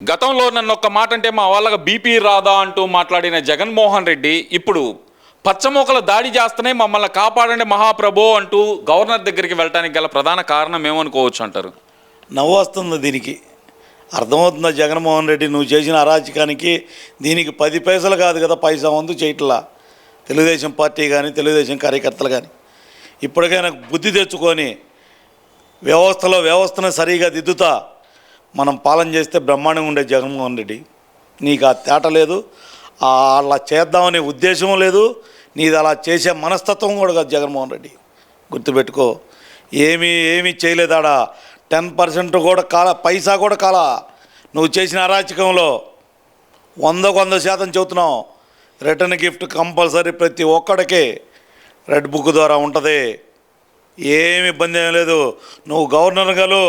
గతంలో నన్ను ఒక్క మాట అంటే మా వాళ్ళకి బీపీ రాదా అంటూ మాట్లాడిన జగన్మోహన్ రెడ్డి ఇప్పుడు పచ్చమోకలు దాడి చేస్తేనే మమ్మల్ని కాపాడండి మహాప్రభో అంటూ గవర్నర్ దగ్గరికి వెళ్ళడానికి గల ప్రధాన కారణం ఏమనుకోవచ్చు అంటారు? నవ్వు వస్తుంది దీనికి. అర్థమవుతుందా జగన్మోహన్ రెడ్డి? నువ్వు చేసిన అరాచకానికి దీనికి పది పైసలు కాదు కదా పైసా వంతు చేయట్లా. తెలుగుదేశం పార్టీ కానీ తెలుగుదేశం కార్యకర్తలు కానీ ఇప్పటికైనా బుద్ధి తెచ్చుకొని వ్యవస్థలో వ్యవస్థను సరిగా దిద్దుతా మనం పాలన చేస్తే బ్రహ్మాండంగా ఉండే జగన్మోహన్ రెడ్డి. నీకు ఆ తేట లేదు అలా చేద్దామనే ఉద్దేశం లేదు నీది అలా చేసే మనస్తత్వం కూడా కాదు జగన్మోహన్ రెడ్డి. గుర్తుపెట్టుకో ఏమీ ఏమీ చేయలేదాడా టెన్ పర్సెంట్ కూడా కాల పైసా కూడా కాల. నువ్వు చేసిన అరాచకంలో వందకు వంద శాతం చెబుతున్నావు. రిటర్న్ గిఫ్ట్ కంపల్సరీ ప్రతి ఒక్కడికి రెడ్ బుక్ ద్వారా ఉంటుంది. ఏమి ఇబ్బంది ఏం లేదు. నువ్వు గవర్నర్ గలు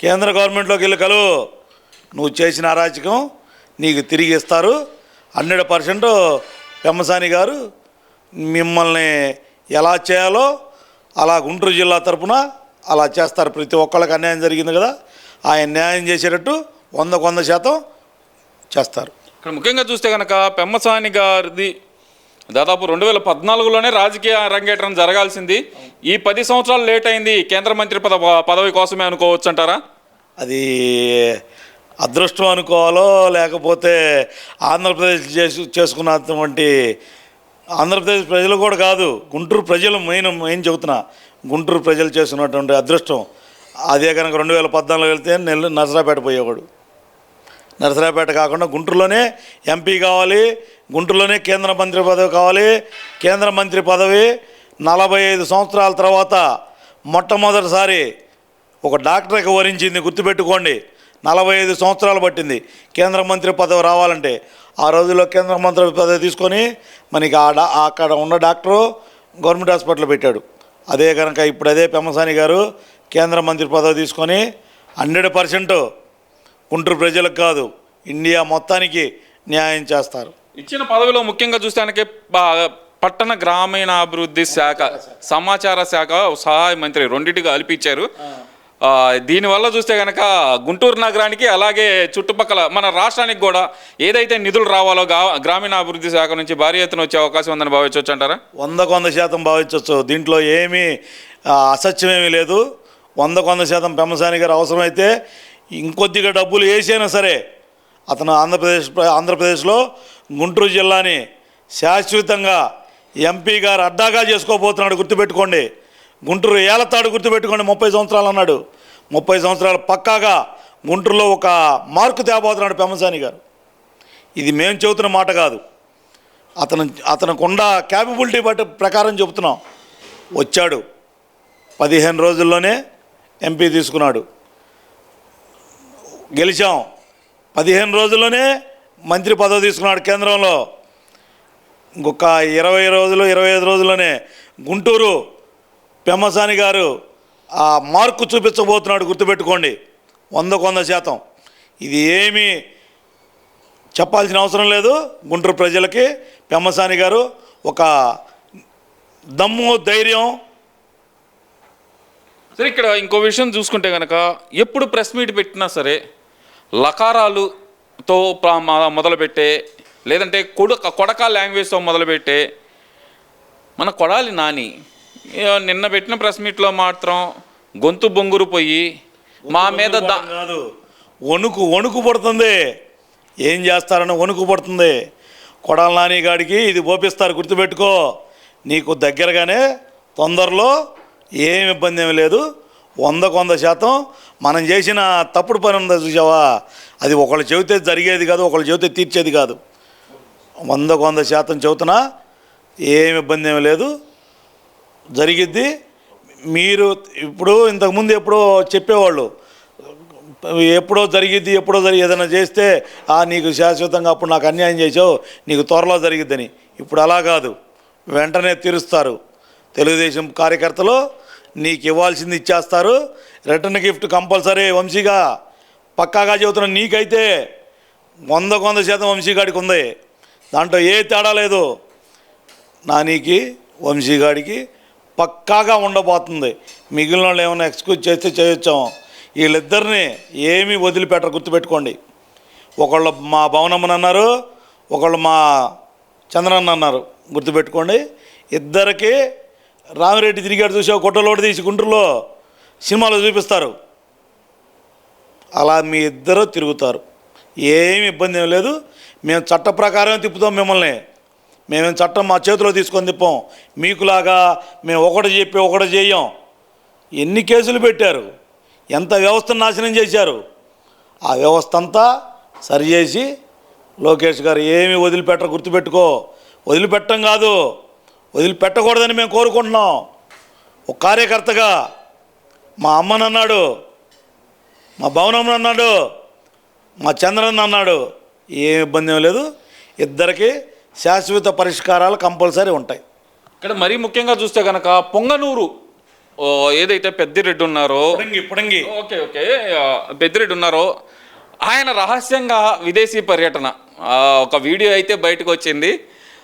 కేంద్ర గవర్నమెంట్లోకి వెళ్ళి కలువు నువ్వు చేసిన అరాచకం నీకు తిరిగి ఇస్తారు. హండ్రెడ్ పర్సెంట్ పెమ్మసాని గారు మిమ్మల్ని ఎలా చేయాలో అలా గుంటూరు జిల్లా తరపున అలా చేస్తారు. ప్రతి ఒక్కళ్ళకి అన్యాయం జరిగింది కదా ఆయన న్యాయం చేసేటట్టు వందకు వంద శాతం చేస్తారు. ఇక్కడ ముఖ్యంగా చూస్తే కనుక పెమ్మసాని గారిది దాదాపు రెండు వేల పద్నాలుగులోనే రాజకీయ రంగేట్రం జరగాల్సింది. ఈ పది సంవత్సరాలు లేట్ అయింది. కేంద్ర మంత్రి పద పదవి కోసమే అనుకోవచ్చు అంటారా? అది అదృష్టం అనుకోవాలో లేకపోతే ఆంధ్రప్రదేశ్ చేసు చేసుకున్నటువంటి ఆంధ్రప్రదేశ్ ప్రజలు కూడా కాదు గుంటూరు ప్రజలు మెయిన్ మెయిన్ చెబుతున్నా. గుంటూరు ప్రజలు చేసుకున్నటువంటి అదృష్టం. అదే కనుక రెండు వేల పద్నాలుగు వెళ్తే నెల్లు నజరాపేట పోయేవాడు. నరసరాపేట కాకుండా గుంటూరులోనే ఎంపీ కావాలి గుంటూరులోనే కేంద్ర మంత్రి పదవి కావాలి. కేంద్ర మంత్రి పదవి నలభై ఐదు సంవత్సరాల తర్వాత మొట్టమొదటిసారి ఒక డాక్టర్కి వరించింది గుర్తుపెట్టుకోండి. నలభై ఐదు సంవత్సరాలు పట్టింది. కేంద్ర మంత్రి పదవి రావాలంటే ఆ రోజుల్లో కేంద్ర మంత్రి పదవి తీసుకొని మనకి ఆ డా అక్కడ ఉన్న డాక్టరు గవర్నమెంట్ హాస్పిటల్ పెట్టాడు. అదే కనుక ఇప్పుడు అదే పెమ్మసాని గారు కేంద్ర మంత్రి పదవి తీసుకొని హండ్రెడ్ పర్సెంట్ గుంటూరు ప్రజలకు కాదు ఇండియా మొత్తానికి న్యాయం చేస్తారు. ఇచ్చిన పదవిలో ముఖ్యంగా చూస్తానికి పట్టణ గ్రామీణాభివృద్ధి శాఖ సమాచార శాఖ సహాయ మంత్రి రెండింటిగా కల్పించారు దీనివల్ల చూస్తే కనుక గుంటూరు నగరానికి అలాగే చుట్టుపక్కల మన రాష్ట్రానికి కూడా ఏదైతే నిధులు రావాలో గ్రామీణాభివృద్ధి శాఖ నుంచి భారీ ఎత్తున వచ్చే అవకాశం ఉందని భావించవచ్చు అంటారా? వందకు వంద శాతం భావించవచ్చు. దీంట్లో ఏమీ అసత్యమేమీ లేదు. వందకు వంద శాతం పెమ్మసాని గారు అవసరమైతే ఇంకొద్దిగా డబ్బులు వేసైనా సరే అతను ఆంధ్రప్రదేశ్ ఆంధ్రప్రదేశ్లో గుంటూరు జిల్లాని శాశ్వతంగా ఎంపీ గారు అడ్డాగా చేసుకోబోతున్నాడు గుర్తుపెట్టుకోండి. గుంటూరు ఏలతాడు గుర్తుపెట్టుకోండి ముప్పై సంవత్సరాలు అన్నాడు. ముప్పై సంవత్సరాలు పక్కాగా గుంటూరులో ఒక మార్కు తేబోతున్నాడు పెమ్మసాని గారు. ఇది మేము చెబుతున్న మాట కాదు. అతను అతనికి క్యాపబిలిటీ బట్టి ప్రకారం చెబుతున్నాం. వచ్చాడు. పదిహేను రోజుల్లోనే ఎంపీ తీసుకున్నాడు. గెలిచాం. పదిహేను రోజుల్లోనే మంత్రి పదవి తీసుకున్నాడు కేంద్రంలో. ఇంకొక ఇరవై రోజులు ఇరవై ఐదు రోజుల్లోనే గుంటూరు పెమ్మసాని గారు ఆ మార్కు చూపించబోతున్నాడు గుర్తుపెట్టుకోండి. వందకు వంద శాతం. ఇది ఏమీ చెప్పాల్సిన అవసరం లేదు. గుంటూరు ప్రజలకి పెమ్మసాని గారు ఒక దమ్ము ధైర్యం. సరే ఇక్కడ ఇంకో విషయం చూసుకుంటే కనుక ఎప్పుడు ప్రెస్ మీట్ పెట్టినా సరే లకారాలుతో మొదలుపెట్టే లేదంటే కొడుక కొడక లాంగ్వేజ్తో మొదలుపెట్టే మన కొడాలి నాని. నిన్న పెట్టిన ప్రెస్ మీట్లో మాత్రం గొంతు బొంగురు పోయి మా మీద దా కాదు. వణుకు వణుకు పడుతుంది. ఏం చేస్తారని వణుకు పడుతుంది. కొడాల నాని గాడికి ఇది ఓపిస్తారు గుర్తుపెట్టుకో. నీకు దగ్గరగానే తొందరలో ఏం ఇబ్బంది ఏమి లేదు. వందకు వంద శాతం మనం చేసిన తప్పుడు పని ఉందా చూసావా? అది ఒకళ్ళు చెబితే జరిగేది కాదు ఒకళ్ళు చెబితే తీర్చేది కాదు. వందకు వంద శాతం చెబుతున్నా ఏం ఇబ్బంది ఏమి లేదు. జరిగిద్ది. మీరు ఇప్పుడు ఇంతకుముందు ఎప్పుడో చెప్పేవాళ్ళు ఎప్పుడో జరిగిద్ది ఎప్పుడో జరిగి ఏదైనా చేస్తే ఆ నీకు శాశ్వతంగా అప్పుడు నాకు అన్యాయం చేసావు నీకు త్వరలో జరిగిద్దని. ఇప్పుడు అలా కాదు. వెంటనే తీరుస్తారు. తెలుగుదేశం కార్యకర్తలు నీకు ఇవ్వాల్సింది ఇచ్చేస్తారు. రిటర్న్ గిఫ్ట్ కంపల్సరీ వంశీగా. పక్కాగా చెబుతున్నా నీకైతే వంద వంద శాతం వంశీగాడికి ఉంది. దాంట్లో ఏ తేడా లేదు. నానికి వంశీగాడికి పక్కాగా ఉండబోతుంది. మిగిలిన వాళ్ళు ఏమైనా ఎక్స్క్యూజ్ చేస్తే చేయొచ్చాం. వీళ్ళిద్దరిని ఏమీ వదిలిపెట్టరు గుర్తుపెట్టుకోండి. ఒకళ్ళు మా భవనమ్మని అన్నారు ఒకళ్ళు మా చంద్రన్న అన్నారు. గుర్తుపెట్టుకోండి. ఇద్దరికి రామిరెడ్డి తిరిగాడు చూసావు? కొట్టలోడు తీసి గుంటూరులో సినిమాలో చూపిస్తారు. అలా మీ ఇద్దరు తిరుగుతారు. ఏమి ఇబ్బంది ఏం లేదు. మేము చట్ట ప్రకారం తిప్పుతాం మిమ్మల్ని. మేమేం చట్టం మా చేతిలో తీసుకొని తిప్పాం. మీకులాగా మేము ఒకటి చెప్పి ఒకటి చేయం. ఎన్ని కేసులు పెట్టారు? ఎంత వ్యవస్థను నాశనం చేశారు? ఆ వ్యవస్థ అంతా సరిచేసి లోకేష్ గారు ఏమి వదిలిపెట్టరు గుర్తుపెట్టుకో. వదిలిపెట్టం కాదు. వదిలిపెట్టకూడదని మేము కోరుకుంటున్నాం. ఒక కార్యకర్తగా మా అమ్మని అన్నాడు మా భవనం అన్నాడు మా చంద్రన్ అన్నాడు. ఏం ఇబ్బంది లేదు ఇద్దరికి శాశ్వత పరిష్కారాలు కంపల్సరీ ఉంటాయి. ఇక్కడ మరీ ముఖ్యంగా చూస్తే కనుక పొంగనూరు ఏదైతే పెద్దిరెడ్డి ఉన్నారో పుడంగి ఓకే ఓకే పెద్దిరెడ్డి ఉన్నారో ఆయన రహస్యంగా విదేశీ పర్యటన ఒక వీడియో అయితే బయటకు వచ్చింది.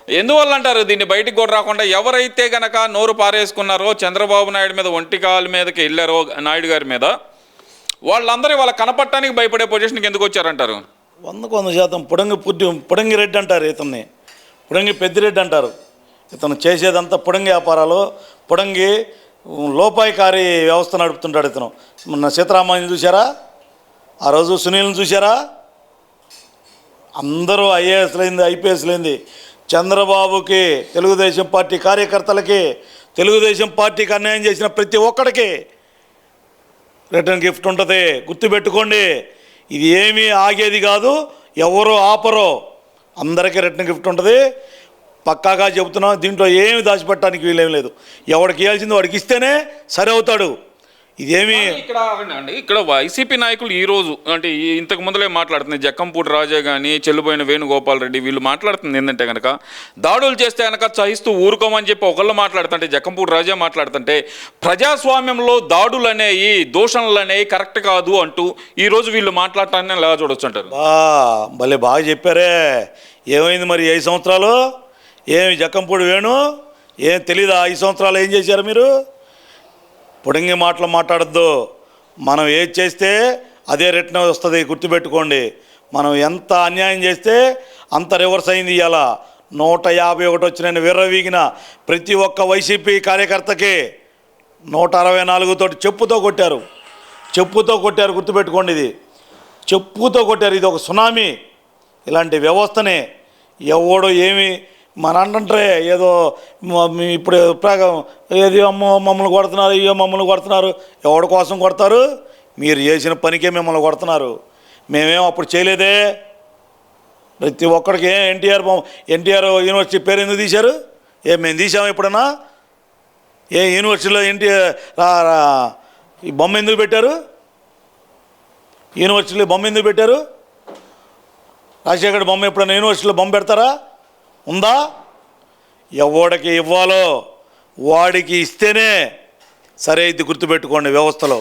ఎందువల్ల అంటారు? దీన్ని బయటికి కూడా రాకుండా ఎవరైతే గనక నోరు పారేసుకున్నారో చంద్రబాబు నాయుడు మీద ఒంటి కాలు మీదకి వెళ్ళారో నాయుడు గారి మీద వాళ్ళందరూ వాళ్ళ కనపట్టడానికి భయపడే పొజిషన్కి ఎందుకు వచ్చారంటారు? వందకు వంద శాతం పుడంగి పుట్టి పుడంగి రెడ్డి అంటారు ఇతన్ని. పుడంగి పెద్దిరెడ్డి అంటారు. ఇతను చేసేదంతా పుడంగి వ్యాపారాలు పుడంగి లోపాయికారి వ్యవస్థ నడుపుతుంటాడు ఇతను. మొన్న సీతారామాన్ని చూసారా ఆ రోజు సునీల్ని చూసారా అందరూ ఐఏఎస్లైంది ఐపీఎస్లైంది. చంద్రబాబుకి తెలుగుదేశం పార్టీ కార్యకర్తలకి తెలుగుదేశం పార్టీకి అన్యాయం చేసిన ప్రతి ఒక్కడికి రిటర్న్ గిఫ్ట్ ఉంటుంది. గుర్తుపెట్టుకోండి ఇది ఏమీ ఆగేది కాదు ఎవరో ఆపరో అందరికీ రిటర్న్ గిఫ్ట్ ఉంటుంది. పక్కాగా చెబుతున్నాం దీంట్లో ఏమి దాచిపెట్టడానికి వీలేం లేదు. ఎవడికి ఇవ్వాల్సింది వాడికి ఇస్తేనే సరి అవుతాడు. ఇదేమి ఇక్కడ అండి ఇక్కడ వైసీపీ నాయకులు ఈ రోజు అంటే ఇంతకు ముందులే మాట్లాడుతుంది జక్కంపూడి రాజా కానీ చెల్లిపోయిన వేణుగోపాల్ రెడ్డి వీళ్ళు మాట్లాడుతుంది ఏంటంటే కనుక దాడులు చేస్తే కనుక చహిస్తూ ఊరుకోమని చెప్పి ఒకళ్ళు మాట్లాడుతుంటే జక్కంపూడి రాజా మాట్లాడుతుంటే ప్రజాస్వామ్యంలో దాడులు అనేవి దూషణలు అనేవి కరెక్ట్ కాదు అంటూ ఈ రోజు వీళ్ళు మాట్లాడటాన్ని ఎలా చూడొచ్చు అంటారు? భలే బాగా చెప్పారే. ఏమైంది మరి ఐదు సంవత్సరాలు? ఏమి జక్కంపూడి వేణు? ఏం తెలీదా? ఐదు సంవత్సరాలు ఏం చేశారు మీరు? పొడంగి మాటలు మాట్లాడద్దు. మనం ఏది చేస్తే అదే రిటర్న్ వస్తుంది గుర్తుపెట్టుకోండి. మనం ఎంత అన్యాయం చేస్తే అంత రివర్స్ అయింది ఇవాళ నూట యాభై ఒకటి వచ్చిన విర్రవీగిన ప్రతి ఒక్క వైసీపీ కార్యకర్తకి నూట అరవై నాలుగుతో చెప్పుతో కొట్టారు. చెప్పుతో కొట్టారు గుర్తుపెట్టుకోండి ఇది. చెప్పుతో కొట్టారు ఇది ఒక సునామీ. ఇలాంటి వ్యవస్థనే ఎవడో ఏమి మన అంటే ఏదో ఇప్పుడు ప్రాగ ఏది అమ్మో మమ్మల్ని కొడుతున్నారు అయ్యో మమ్మల్ని కొడుతున్నారు ఎవడి కోసం కొడతారు? మీరు చేసిన పనికే మిమ్మల్ని కొడుతున్నారు. మేమేం అప్పుడు చేయలేదే? ప్రతి ఒక్కడికి ఏం ఎన్టీఆర్ బొమ్మ ఎన్టీఆర్ యూనివర్సిటీ పేరు ఎందుకు తీశారు? ఏ మేము తీసాము ఎప్పుడన్నా ఏ యూనివర్సిటీలో ఎన్టీఆర్ ఈ బొమ్మ ఎందుకు పెట్టారు? యూనివర్సిటీలో బొమ్మ ఎందుకు పెట్టారు? రాజశేఖర్ బొమ్మ ఎప్పుడైనా యూనివర్సిటీలో బొమ్మ పెడతారా? ఉందా? ఎవడికి ఇవ్వాలో వాడికి ఇస్తేనే సరే ఇది గుర్తుపెట్టుకోండి వ్యవస్థలో.